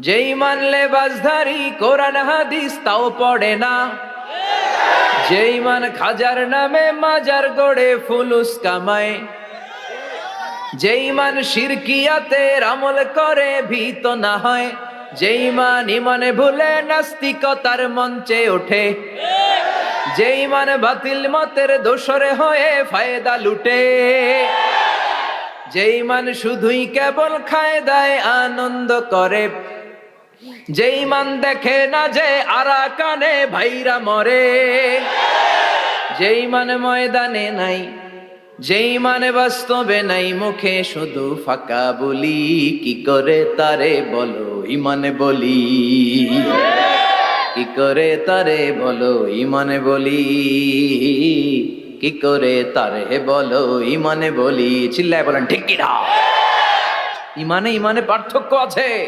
যেই মানলে বাজধারি, কোরআন, হাদিস, তাও পড়ে না। যেই মান খাজার নামে, মাজার গড়ে ফুলুস কামায়। যেই মান শিরকিয়াতে আমল করে, ভীত না হয়। যেই মান ইমানে ভুলে, নাস্তিকতার মঞ্চে ওঠে। যেই মান বাতিল মতের দোসরে হয়ে, ফায়দা লুটে। যেই মান শুধুই কেবল খায়, দেয় আনন্দ করে। যেই মান দেখে না যে আরা কানে, ভাইরা মরে। যেই মানে ময়দানে নাই, যেই মানে বাস্তবে নাই, মুখে শুধু ফাঁকা বলি। কি করে তারে বলো, ইমানে বলি। কি করে তারে বলো, ইমানে বলি। কি করে তার হে বলো, ইমানে বলি, চিল্লায় বলেন, ঠিক কিনা ইমানে ইমানে পার্থক্য আছে।